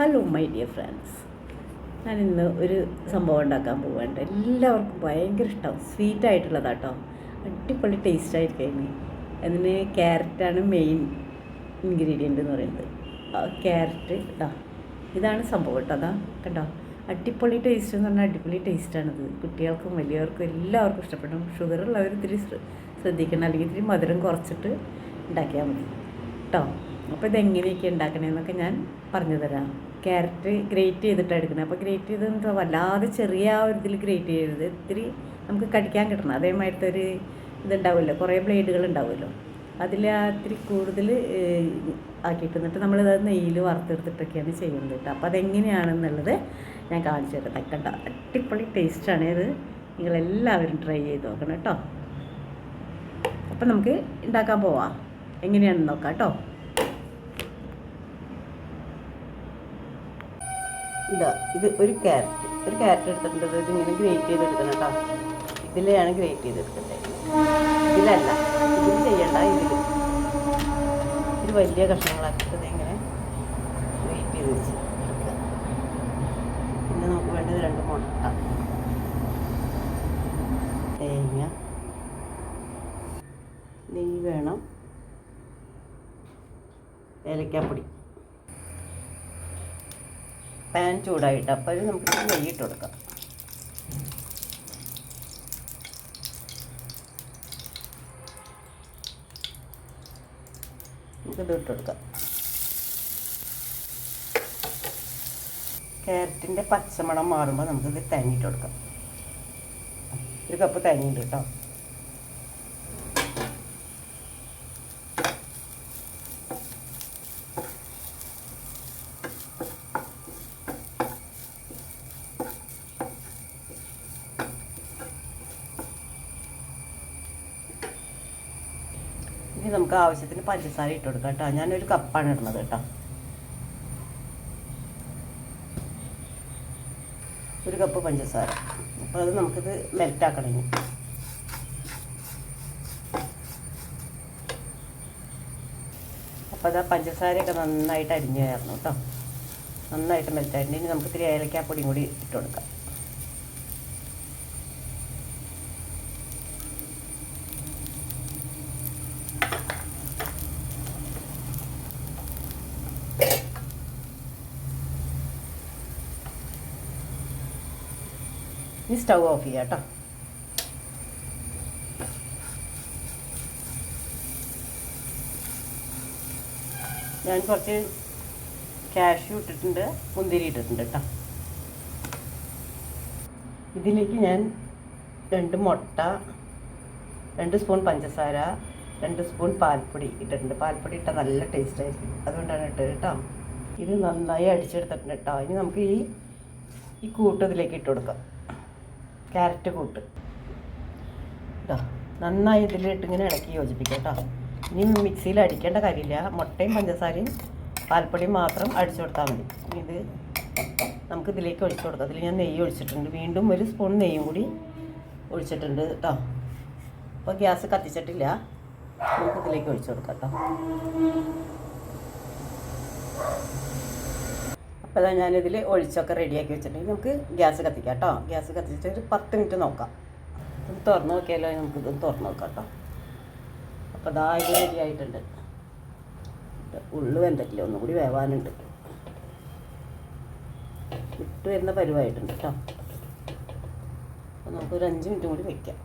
Hello my dear friends ഞാൻ ഇന്ന് ഒരു സംഭവം ഉണ്ടാക്കാൻ പോവുകയാണ്. എല്ലാവർക്കും ഭയങ്കര ഇഷ്ടമാവും സ്വീറ്റ് ആയിട്ടുള്ളതാട്ടോ. അടിപൊളി ടേസ്റ്റ് ആയിരിക്കും അതിന്. ക്യാരറ്റാണ് മെയിൻ ഇൻഗ്രീഡിയന്റ് എന്ന് പറയുന്നത്. ക്യാരറ്റ് ഇതാ. ഇതാണ് സംഭവം കേട്ടോ അതാ. കണ്ടോ? അടിപൊളി ടേസ്റ്റ് എന്ന് പറഞ്ഞാൽ അടിപൊളി ടേസ്റ്റാണിത് കുട്ടികൾക്കും വലിയവർക്കും എല്ലാവർക്കും ഇഷ്ടപ്പെടും. ഷുഗർ ഉള്ളവർ ഇത്തിരി ശ്ര- ശ്രദ്ധിക്കണം. അല്ലെങ്കിൽ ഇത്തിരി മധുരം കുറച്ചിട്ട് ഉണ്ടാക്കിയാൽ മതി. കേട്ടോ? അപ്പോൾ ഇതെങ്ങനെയൊക്കെ ഉണ്ടാക്കണമെന്നൊക്കെ ഞാൻ പറഞ്ഞു തരാം. ക്യാരറ്റ് ഗ്രേറ്റ് ചെയ്തിട്ടാണ് എടുക്കുന്നത് അപ്പോൾ ഗ്രേറ്റ് ചെയ്ത് വല്ലാതെ ചെറിയ ആ ഒരു ഇതിൽ ഗ്രേറ്റ് ചെയ്യരുത്. ഇത്തിരി നമുക്ക് കടിക്കാൻ കിട്ടണം. അതേമാതിരത്തെ ഒരു ഇതുണ്ടാവുമല്ലോ. കുറേ ബ്ലേഡുകൾ ഉണ്ടാവുമല്ലോ. അതിൽ ആ ഇത്തിരി കൂടുതൽ ആക്കിയിട്ട് എന്നിട്ട് നമ്മളിത് നെയ്യിൽ വറുത്തെടുത്തിട്ടൊക്കെയാണ് ചെയ്യുന്നത് കേട്ടോ. അപ്പോൾ അതെങ്ങനെയാണെന്നുള്ളത് ഞാൻ കാണിച്ചു തരാം. തക്കണ്ട അടിപൊളി ടേസ്റ്റാണ് ഇത്. നിങ്ങളെല്ലാവരും ട്രൈ ചെയ്ത് നോക്കണം കേട്ടോ. അപ്പം നമുക്ക് ഉണ്ടാക്കാൻ പോവാം. എങ്ങനെയാണെന്ന് നോക്കാം കേട്ടോ. ഇതാ ഇത് ഒരു ക്യാരറ്റ്. ഒരു ക്യാരറ്റ് എടുത്തിട്ടുണ്ട് ഇത് ഇങ്ങനെ ഗ്രേറ്റ് ചെയ്തെടുക്കണം കേട്ടോ. ഇതിലെയാണ് ഗ്രേറ്റ് ചെയ്തെടുക്കേണ്ടത് ഇതിലല്ല ഇതിൽ ചെയ്യണ്ട ഇതിൽ ഒരു വലിയ കഷ്ണങ്ങളാക്കിയിട്ട് ഇങ്ങനെ ഗ്രേറ്റ് ചെയ്ത് വെച്ച് എടുക്കുക പിന്നെ നമുക്ക് വേണ്ടത് രണ്ട് മുട്ട. തേങ്ങ. നെയ്യ് വേണം. ഏലക്കാപ്പൊടി. പാൻ ചൂടായിട്ട് അപ്പോൾ അത് നമുക്ക് നെയ്യിട്ട് കൊടുക്കാം. നമുക്കിത് ഇട്ട് കൊടുക്കാം. ക്യാരറ്റിന്റെ പച്ചമണം മാറുമ്പോൾ നമുക്കിത് തേങ്ങിട്ട് കൊടുക്കാം. ഒരു കപ്പ് തേങ്ങയുണ്ട് കേട്ടോ. ഇനി നമുക്ക് ആവശ്യത്തിന് പഞ്ചസാര ഇട്ട് കൊടുക്കാം കേട്ടോ. ഞാനൊരു കപ്പാണ് ഇടുന്നത് കേട്ടോ. ഒരു കപ്പ് പഞ്ചസാര. അപ്പോൾ അത് നമുക്കിത് മെൽറ്റാക്കണം ഇനി. അപ്പോൾ അത് പഞ്ചസാരയൊക്കെ നന്നായിട്ട് അരിഞ്ഞു കയറണം കേട്ടോ. നന്നായിട്ട് മെൽറ്റായിട്ടുണ്ട് ഇനി നമുക്ക് ഇത്തിരി ഏലക്കാപ്പൊടിയും കൂടി ഇട്ട് കൊടുക്കാം. ഇനി സ്റ്റൗ ഓഫ് ചെയ്യാം കേട്ടോ. ഞാൻ കുറച്ച് കാഷ്യൂ ഇട്ടിട്ടുണ്ട് മുന്തിരി ഇട്ടിട്ടുണ്ട് കേട്ടോ. ഇതിലേക്ക് ഞാൻ രണ്ട് മുട്ട രണ്ട് സ്പൂൺ പഞ്ചസാര രണ്ട് സ്പൂൺ പാൽപ്പൊടി ഇട്ടിട്ടുണ്ട്. പാൽപ്പൊടി ഇട്ടാൽ നല്ല ടേസ്റ്റ് ആയിരിക്കും. അതുകൊണ്ടാണ് ഇട്ടത് കേട്ടോ. ഇത് നന്നായി അടിച്ചെടുത്തിട്ടുണ്ട് കേട്ടോ. ഇനി നമുക്ക് ഈ ഈ കൂട്ടത്തിലേക്ക് ഇട്ട് കൊടുക്കാം. ക്യാരറ്റ് കൂട്ട്. കേട്ടോ നന്നായി ഇതിലിട്ട് ഇങ്ങനെ ഇളക്കി യോജിപ്പിക്കാം കേട്ടോ ഇനി മിക്സിയിൽ അടിക്കേണ്ട കാര്യമില്ല. മുട്ടയും പഞ്ചസാരയും പാൽപ്പൊടിയും മാത്രം അടിച്ചു കൊടുത്താൽ മതി. ഇത് നമുക്ക് ഇതിലേക്ക് ഒഴിച്ചു കൊടുക്കാം. അതിൽ ഞാൻ നെയ്യ് ഒഴിച്ചിട്ടുണ്ട്. വീണ്ടും ഒരു സ്പൂൺ നെയ്യും കൂടി ഒഴിച്ചിട്ടുണ്ട് കേട്ടോ അപ്പോൾ ഗ്യാസ് കത്തിച്ചിട്ടില്ല. നമുക്ക് ഇതിലേക്ക് ഒഴിച്ചു കൊടുക്കാം കേട്ടോ അപ്പോൾ ഞാനിതിൽ ഒഴിച്ചൊക്കെ റെഡിയാക്കി വെച്ചിട്ടുണ്ടെങ്കിൽ നമുക്ക് ഗ്യാസ് കത്തിക്കാം കേട്ടോ. ഗ്യാസ് കത്തിച്ചിട്ട് ഒരു പത്ത് മിനിറ്റ് നോക്കാം. ഇത് തുറന്ന് നോക്കിയാലോ? നമുക്കിത് തുറന്ന് നോക്കാം കേട്ടോ. അപ്പോൾ അതാ ഇത് റെഡി ആയിട്ടുണ്ട്. ഉള്ളു വെന്തിട്ടില്ല ഒന്നും കൂടി വേവാനുണ്ട്. ഇട്ട് വരുന്ന പരുവായിട്ടുണ്ട് കേട്ടോ. അപ്പോൾ നമുക്കൊരു അഞ്ച് മിനിറ്റ് കൂടി വയ്ക്കാം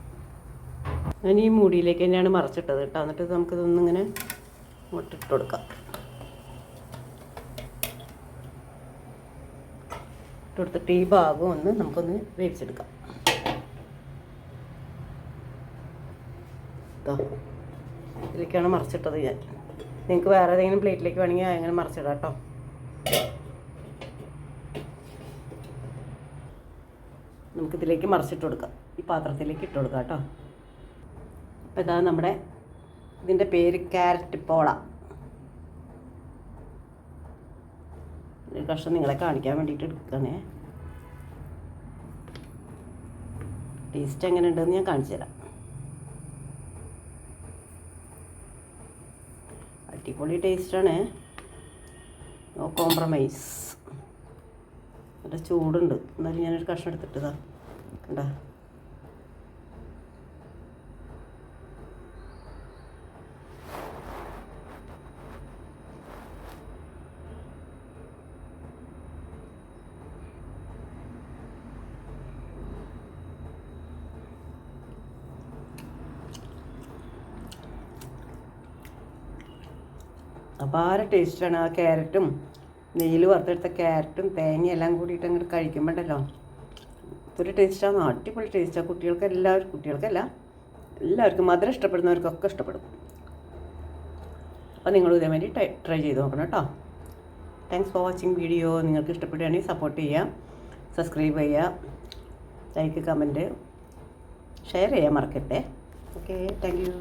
ഞാൻ ഈ മൂടിയിലേക്ക് തന്നെയാണ് മറച്ചിട്ടത് കേട്ടോ. എന്നിട്ട് നമുക്കിതൊന്നിങ്ങനെ ഇട്ട് കൊടുക്കാം. ഇട്ട് കൊടുത്തിട്ട് ഈ ഭാഗം ഒന്ന് നമുക്കൊന്ന് വേവിച്ചെടുക്കാം. ഇതോ ഇതിലേക്കാണ് മറിച്ചിട്ടത് ഞാൻ. നിങ്ങൾക്ക് വേറെ ഏതെങ്കിലും പ്ലേറ്റിലേക്ക് വേണമെങ്കിൽ അങ്ങനെ മറിച്ചിടാം കേട്ടോ. നമുക്കിതിലേക്ക് മറിച്ചിട്ട് കൊടുക്കാം. ഈ പാത്രത്തിലേക്ക് ഇട്ട് കൊടുക്കാം കേട്ടോ. അപ്പോൾ ഇതാ നമ്മുടെ ഇതിന്റെ പേര് ക്യാരറ്റ് പോള. ഒരു കഷ്ണം നിങ്ങളെ കാണിക്കാൻ വേണ്ടിയിട്ട് എടുക്കണേ ടേസ്റ്റ് എങ്ങനെ ഉണ്ടെന്ന് ഞാൻ കാണിച്ചു തരാം. അടിപൊളി ടേസ്റ്റാണ് നോ കോംപ്രമൈസ് നല്ല ചൂടുണ്ട്. എന്നാലും ഞാനൊരു കഷ്ണം എടുത്തിട്ടതാ. കണ്ടാ? അപാര ടേസ്റ്റാണ് ആ ക്യാരറ്റും നെയ്യിൽ വറുത്തെടുത്ത ക്യാരറ്റും തേങ്ങയെല്ലാം കൂടിയിട്ട് അങ്ങോട്ട് കഴിക്കുമ്പോണ്ടല്ലോ. ഒരു ടേസ്റ്റാണ് അടിപൊളി ടേസ്റ്റാണ് കുട്ടികൾക്ക് എല്ലാവർക്കും കുട്ടികൾക്കല്ല എല്ലാവർക്കും മധുരം ഇഷ്ടപ്പെടുന്നവർക്കൊക്കെ ഇഷ്ടപ്പെടും. അപ്പോൾ നിങ്ങൾ ഇതേമാതിരി ട്രൈ ചെയ്ത് നോക്കണം കേട്ടോ. താങ്ക്സ് ഫോർ വാച്ചിങ് വീഡിയോ നിങ്ങൾക്ക് ഇഷ്ടപ്പെടുകയാണെങ്കിൽ സപ്പോർട്ട് ചെയ്യാം സബ്സ്ക്രൈബ് ചെയ്യുക ലൈക്ക് കമന്റ് ഷെയർ ചെയ്യാൻ മറക്കട്ടെ ഓക്കെ താങ്ക് യു